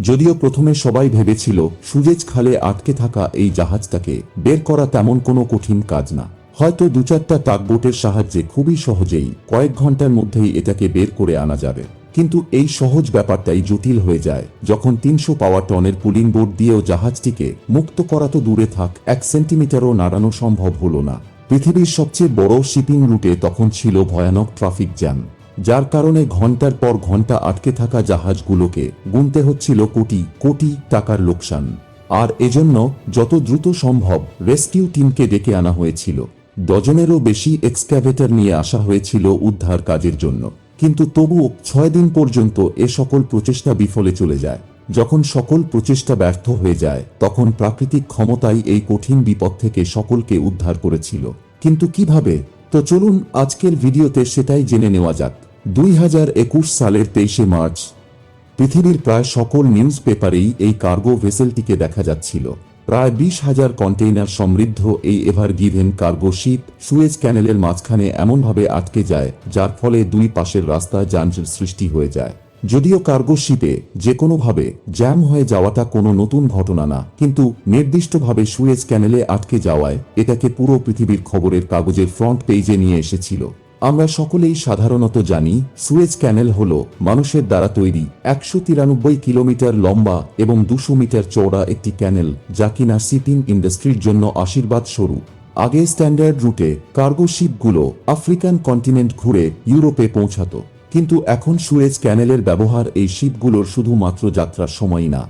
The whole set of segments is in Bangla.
যদিও প্রথমে সবাই ভেবেছিল সুজেজ খালে আটকে থাকা এই জাহাজটাকে বের করা তেমন কোনো কঠিন কাজ না। হয়তো দু চারটা টাকবোটের সাহায্যে খুবই সহজেই কয়েক ঘণ্টার মধ্যেই এটাকে বের করে আনা যাবে। কিন্তু এই সহজ ব্যাপারটাই জটিল হয়ে যায়, যখন তিনশো পাওয়ার টনের পুলিং বোর্ড দিয়েও জাহাজটিকে মুক্ত করা তো দূরে থাক, এক সেন্টিমিটারও নাড়ানো সম্ভব হলো না। পৃথিবীর সবচেয়ে বড় শিপিং রুটে তখন ছিল ভয়ানক ট্রাফিক জ্যাম। যার কারণে ঘণ্টার পর ঘণ্টা আটকে থাকা জাহাজগুলোকে গুনতে হচ্ছিল কোটি কোটি টাকার লোকসান। আর এজন্য যত দ্রুত সম্ভব রেস্কিউ টিমকে ডেকে আনা হয়েছিল। ডজনেরও বেশি এক্সক্যাভেটর নিয়ে আসা হয়েছিল উদ্ধার কাজের জন্য। কিন্তু তবুও ছয় দিন পর্যন্ত এ সকল প্রচেষ্টা বিফলে চলে যায়। যখন সকল প্রচেষ্টা ব্যর্থ হয়ে যায়, তখন প্রাকৃতিক ক্ষমতাই এই কঠিন বিপদ থেকে সকলকে উদ্ধার করেছিল। কিন্তু কীভাবে? তো চলুন আজকের ভিডিওতে সেটাই জেনে নেওয়া যাক। দুই হাজার একুশ সালের তেইশে মার্চ, পৃথিবীর প্রায় সকল নিউজ পেপারেই এই কার্গো ভেসেলটিকে দেখা যাচ্ছিল। প্রায় বিশ হাজার কন্টেইনার সমৃদ্ধ এই Ever Given cargo ship Suez ক্যানেলের মাঝখানে এমনভাবে আটকে যায়, যার ফলে দুই পাশের রাস্তায় যানজট সৃষ্টি হয়ে যায়। যদিও কার্গো শিপে যে কোনোভাবে জ্যাম হয়ে যাওয়াটা কোনো নতুন ঘটনা না, কিন্তু নির্দিষ্টভাবে সুয়েজ ক্যানেলে আটকে যাওয়ায় এটাকে পুরো পৃথিবীর খবরের কাগজের ফ্রন্ট পেজে নিয়ে এসেছিল। আমরা সকলেই সাধারণত জানি, সুয়েজ ক্যানেল হল মানুষের দ্বারা তৈরি একশো তিরানব্বই কিলোমিটার লম্বা এবং দুশো মিটার চওড়া একটি ক্যানেল, যা কিনা শিপিং ইন্ডাস্ট্রির জন্য আশীর্বাদ স্বরূপ। আগে স্ট্যান্ডার্ড রুটে কার্গো শিপগুলো আফ্রিকান কন্টিনেন্ট ঘুরে ইউরোপে পৌঁছাত। কিন্তু এখন সুয়েজ ক্যানেলের ব্যবহার এই শিপগুলোর শুধুমাত্র যাত্রার সময় না,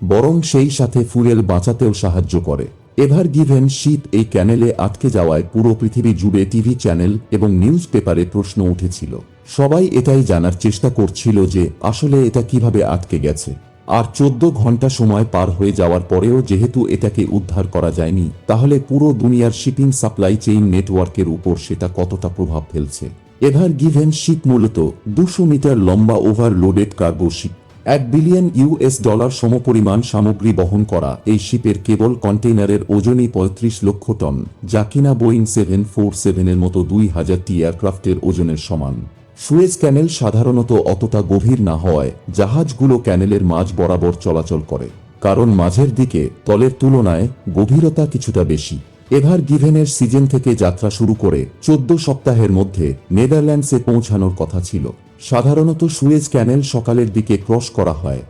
বরং সেই সাথে ফুয়েল বাঁচাতেও সাহায্য করে। এভার গিভেন শীত এই ক্যানেলে আটকে যাওয়ায় পুরো পৃথিবী জুড়ে টিভি চ্যানেল এবং নিউজ পেপারে প্রশ্ন উঠেছিল। সবাই এটাই জানার চেষ্টা করছিল যে আসলে এটা কীভাবে আটকে গেছে। আর চোদ্দ ঘণ্টা সময় পার হয়ে যাওয়ার পরেও যেহেতু এটাকে উদ্ধার করা যায়নি, তাহলে পুরো দুনিয়ার শিপিং সাপ্লাই চেইন নেটওয়ার্কের উপর সেটা কতটা প্রভাব ফেলছে? এভার গিভেন শিপ মূলত দুশো মিটার লম্বা ওভারলোডেড কার্গো শিপ। এক বিলিয়ন ইউএস ডলার সমপরিমাণ সামগ্রী বহন করা এই শিপের কেবল কন্টেইনারের ওজনই পঁয়ত্রিশ লক্ষ টন, যা কিনা বোয়িং সেভেন ফোর সেভেনের মতো দুই হাজারটি এয়ারক্রাফটের ওজনের সমান। সুয়েজ ক্যানেল সাধারণত অতটা গভীর না হওয়ায় জাহাজগুলো ক্যানেলের মাঝ বরাবর চলাচল করে, কারণ মাঝের দিকে তলের তুলনায় গভীরতা কিছুটা বেশি। এভার গিভেনের সিজন থেকে যাত্রা শুরু করে চোদ্দ সপ্তাহের মধ্যে নেদারল্যান্ডসে পৌঁছানোর কথা ছিল। সাধারণত সুয়েজ ক্যানেল সকালের দিকে ক্রস করা হয়,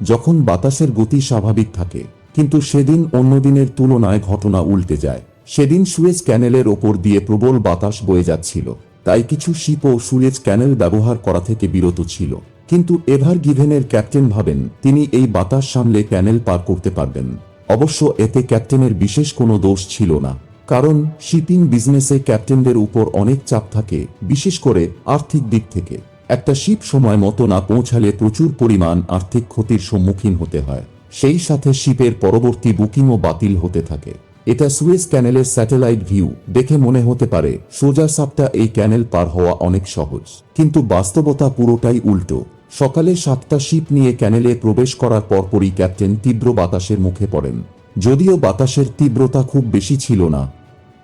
যখন বাতাসের গতি স্বাভাবিক থাকে, কিন্তু সেদিন অন্য দিনের তুলনায় ঘটনা উল্টে যায়। সেদিন সুয়েজ ক্যানেলের ওপর দিয়ে প্রবল বাতাস বয়ে যাচ্ছিল, তাই কিছু শিপও সুয়েজ ক্যানেল ব্যবহার করা থেকে বিরত ছিল। কিন্তু এভার গিভেনের ক্যাপ্টেন ভাবেন, তিনি এই বাতাস সামলে ক্যানেল পার করতে পারবেন। অবশ্য এতে ক্যাপ্টেনের বিশেষ কোনো দোষ ছিল না, কারণ শিপিং বিজনেসে ক্যাপ্টেনদের উপর অনেক চাপ থাকে, বিশেষ করে আর্থিক দিক থেকে। একটা শিপ সময় মতো না পৌঁছালে প্রচুর পরিমাণ আর্থিক ক্ষতির সম্মুখীন হতে হয়। সেই সাথে শিপের পরবর্তী বুকিংও বাতিল হতে থাকে। এটা সুয়েজ ক্যানেলের স্যাটেলাইট ভিউ দেখে মনে হতে পারে, সোজা সাপটা এই ক্যানেল পার হওয়া অনেক সহজ। কিন্তু বাস্তবতা পুরোটাই উল্টো। সকালে সাতটা শিপ নিয়ে ক্যানেলে প্রবেশ করার পরপরই ক্যাপ্টেন তীব্র বাতাসের মুখে পড়েন। যদিও বাতাসের তীব্রতা খুব বেশি ছিল না,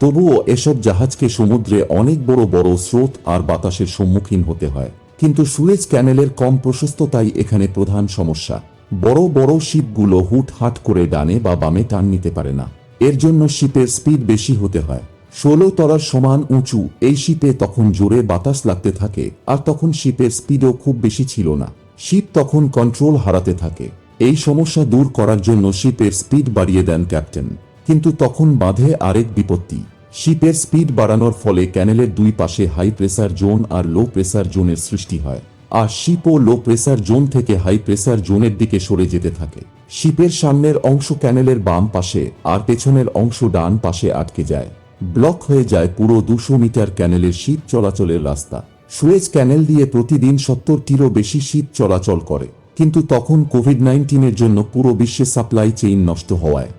তবুও এসব জাহাজকে সমুদ্রে অনেক বড় বড় স্রোত আর বাতাসের সম্মুখীন হতে হয়। কিন্তু সুয়েজ ক্যানেলের কম প্রশস্ততাই এখানে প্রধান সমস্যা। বড় বড় শিপগুলো হুট হাট করে ডানে বা বামে টান নিতে পারে না। এর জন্য শিপের স্পিড বেশি হতে হয়। ষোলো তলার সমান উঁচু, এই শিপে তখন জোরে বাতাস লাগতে থাকে, আর তখন শিপের স্পিডও খুব বেশি ছিল না। শিপ তখন কন্ট্রোল হারাতে থাকে। এই সমস্যা দূর করার জন্য শিপের স্পিড বাড়িয়ে দেন ক্যাপ্টেন। কিন্তু তখন বাঁধে আরেক বিপত্তি। শিপের স্পিড বাড়ানোর ফলে ক্যানেলের দুই পাশে হাই প্রেসার জোন আর লো প্রেসার জোনের সৃষ্টি হয়। আর শিপও লো প্রেসার জোন থেকে হাই প্রেসার জোনের দিকে সরে যেতে থাকে। শিপের সামনের অংশ ক্যানেলের বাম পাশে আর পেছনের অংশ ডান পাশে আটকে যায়। ব্লক হয়ে যায় পুরো দুশো মিটার ক্যানেলের শীত চলাচলের রাস্তা। সুয়েজ ক্যানেল দিয়ে প্রতিদিন সত্তরটিরও বেশি শীত চলাচল করে। কিন্তু তখন কোভিড নাইন্টিনের জন্য পুরো বিশ্বে সাপ্লাই চেইন নষ্ট হওয়ায়।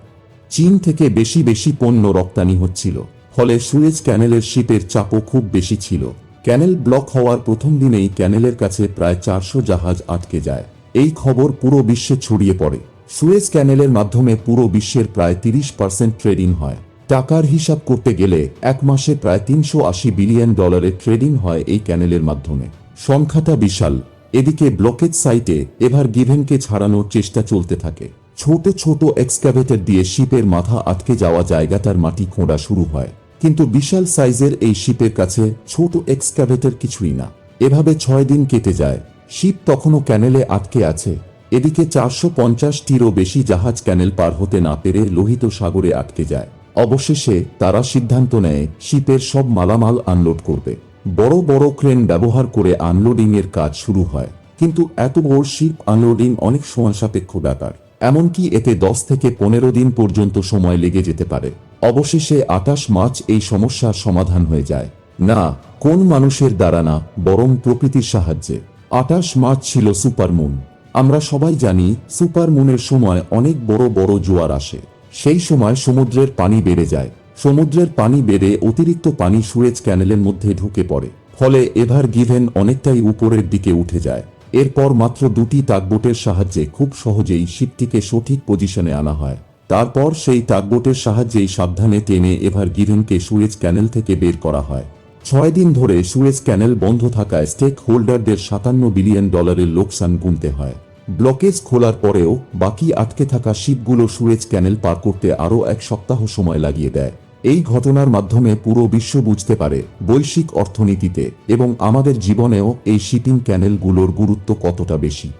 চীন থেকে বেশি বেশি পণ্য রপ্তানি হচ্ছিল। ফলে সুয়েজ ক্যানেলের শিপের চাপও খুব বেশি ছিল। ক্যানেল ব্লক হওয়ার প্রথম দিনেই ক্যানেলের কাছে প্রায় চারশো জাহাজ আটকে যায়। এই খবর পুরো বিশ্বে ছড়িয়ে পড়ে। সুয়েজ ক্যানেলের মাধ্যমে পুরো বিশ্বের প্রায় তিরিশ পার্সেন্ট ট্রেডিং হয়। টাকার হিসাব করতে গেলে এক মাসে প্রায় তিনশো আশি বিলিয়ন ডলারের ট্রেডিং হয় এই ক্যানেলের মাধ্যমে। সংখ্যাটা বিশাল। এদিকে ব্লকেজ সাইটে এভার গিভেনকে ছাড়ানোর চেষ্টা চলতে থাকে। ছোট ছোট এক্সকাভেটর দিয়ে শিপের মাথা আটকে যাওয়া জায়গাটার মাটি খোঁড়া শুরু হয়। কিন্তু বিশাল সাইজের এই শিপের কাছে ছোট এক্সকাভেটর কিছুই না। এভাবে ছয় দিন কেটে যায়। শিপ তখনও ক্যানেলে আটকে আছে। এদিকে চারশো পঞ্চাশটিরও বেশি জাহাজ ক্যানেল পার হতে না পেরে লোহিত সাগরে আটকে যায়। অবশেষে তারা সিদ্ধান্ত নেয়, শিপের সব মালামাল আনলোড করবে। বড় বড় ক্রেন ব্যবহার করে আনলোডিং এর কাজ শুরু হয়। কিন্তু এত বড় শিপ আনলোডিং অনেক সময় সাপেক্ষ ব্যাপার। এমনকি এতে দশ থেকে পনেরো দিন পর্যন্ত সময় লেগে যেতে পারে। অবশেষে আটাশ মার্চ এই সমস্যার সমাধান হয়ে যায়। না, কোন মানুষের দ্বারা না, বরং প্রকৃতির সাহায্যে। আটাশ মার্চ ছিল সুপারমুন আমরা সবাই জানি সুপারমুনের সময় অনেক বড় বড় জোয়ার আসে। সেই সময় সমুদ্রের পানি বেড়ে যায়। সমুদ্রের পানি বেড়ে অতিরিক্ত পানি সুয়েজ ক্যানেলের মধ্যে ঢুকে পড়ে। ফলে এভার গিভেন অনেকটাই উপরের দিকে উঠে যায়। এরপর মাত্র দুটি টাকবোটের সাহায্যে খুব সহজেই শিপটিকে সঠিক পজিশনে আনা হয়। তারপর সেই টাকবোটের সাহায্যেই সাবধানে টেনে এভার গিভেনকে সুয়েজ ক্যানেল থেকে বের করা হয়। ছয় দিন ধরে সুয়েজ ক্যানেল বন্ধ থাকায় স্টেক হোল্ডারদের সাতান্ন বিলিয়ন ডলারের লোকসান গুনতে হয়। ব্লকেজ খোলার পরেও বাকি আটকে থাকা শিপগুলো সুয়েজ ক্যানেল পার করতে আরও এক সপ্তাহ সময় লাগিয়ে দেয়। এই ঘটনার মাধ্যমে পুরো বিশ্ব বুঝতে পারে বৈশ্বিক অর্থনীতিতে এবং আমাদের জীবনেও এই শিপিং ক্যানেলগুলোর গুরুত্ব কতটা বেশি।